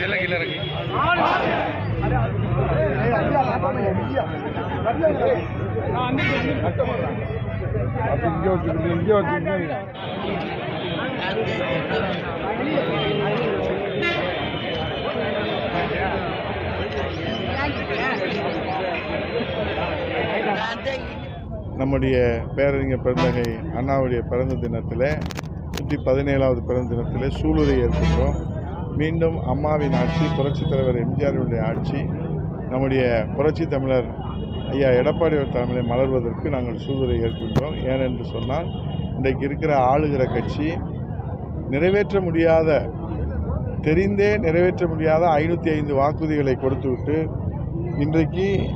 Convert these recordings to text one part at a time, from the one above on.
செல்ல கீழே இறங்கி. இங்கே நம்முடைய பேரறிஞர் பெருந்தகை அண்ணாவுடைய பிறந்த தினத்தில் நூற்றி பதினேழாவது பிறந்த தினத்தில் சூளுரை ஏற்கின்றோம் மீண்டும் அம்மாவின் ஆட்சி புரட்சித் தலைவர் எம்ஜிஆருடைய ஆட்சி நம்முடைய புரட்சி தமிழர் ஐயா எடப்பாடி தலைமையில் மலர்வதற்கு நாங்கள் சூதுரை ஏற்கின்றோம். ஏனென்று சொன்னால் இன்றைக்கு இருக்கிற ஆளுகிற கட்சி நிறைவேற்ற முடியாத தெரிந்தே நிறைவேற்ற முடியாத ஐநூற்றி ஐந்து வாக்குறுதிகளை கொடுத்துவிட்டு இன்றைக்கு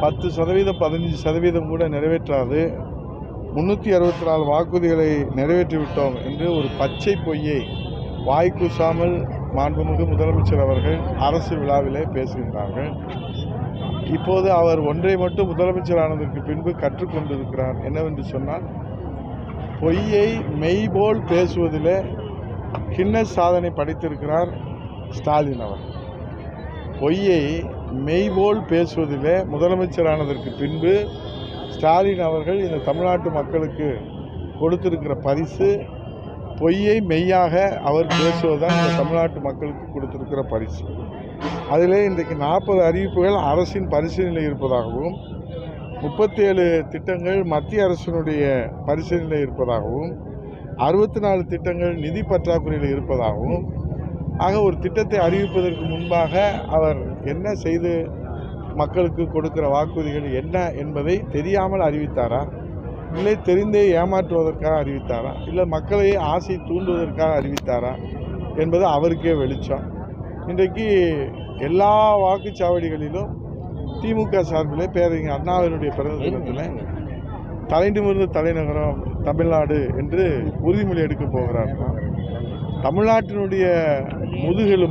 பத்து சதவீதம் பதினஞ்சு சதவீதம் கூட நிறைவேற்றாது. முந்நூற்றி அறுபத்தி நாலு வாக்குறுதிகளை நிறைவேற்றிவிட்டோம் என்று ஒரு பச்சை பொய்யை வாய்க்கூசாமல் மாண்புமிகு முதலமைச்சர் அவர்கள் அரசு விழாவிலே பேசுகின்றார்கள். இப்போது அவர் ஒன்றை மட்டும் முதலமைச்சரானதற்கு பின்பு கற்றுக்கொண்டிருக்கிறார் என்னவென்று சொன்னால் பொய்யை மெய்போல் பேசுவதிலே கின்னஸ் சாதனை படைத்திருக்கிறார் ஸ்டாலின் அவர். பொய்யை மெய்போல் பேசுவதிலே முதலமைச்சரானதற்கு பின்பு ஸ்டாலின் அவர்கள் இந்த தமிழ்நாட்டு மக்களுக்கு கொடுத்திருக்கிற பரிசு பொய்யை மெய்யாக அவர் பேசுவதுதான் இந்த தமிழ்நாட்டு மக்களுக்கு கொடுத்துருக்கிற பரிசு. அதிலே இன்றைக்கு நாற்பது அறிவிப்புகள் அரசின் பரிசீலனையில் இருப்பதாகவும் முப்பத்தேழு திட்டங்கள் மத்திய அரசினுடைய பரிசீலனையில் இருப்பதாகவும் அறுபத்தி நாலு திட்டங்கள் நிதி பற்றாக்குறையில் இருப்பதாகவும் ஆக ஒரு திட்டத்தை அறிவிப்பதற்கு முன்பாக அவர் என்ன செய்து மக்களுக்கு கொடுக்கிற வாக்குறுதிகள் என்ன என்பதை தெரியாமல் அறிவித்தாரா? இல்லை தெரிந்தே ஏமாற்றுவதற்காக அறிவித்தாரா? இல்லை மக்களை ஆசை தூண்டுவதற்காக அறிவித்தாரா? என்பது அவருக்கே வெளிச்சம். இன்றைக்கு எல்லா வாக்குச்சாவடிகளிலும் திமுக சார்பிலே பேரறிஞர் அண்ணாவினுடைய பிறந்த தினத்தில் தலைநிமிர்ந்த தலைநகரம் தமிழ்நாடு என்று உறுதிமொழி எடுக்க போகிறார். தமிழ்நாட்டினுடைய முதுகெலும்பு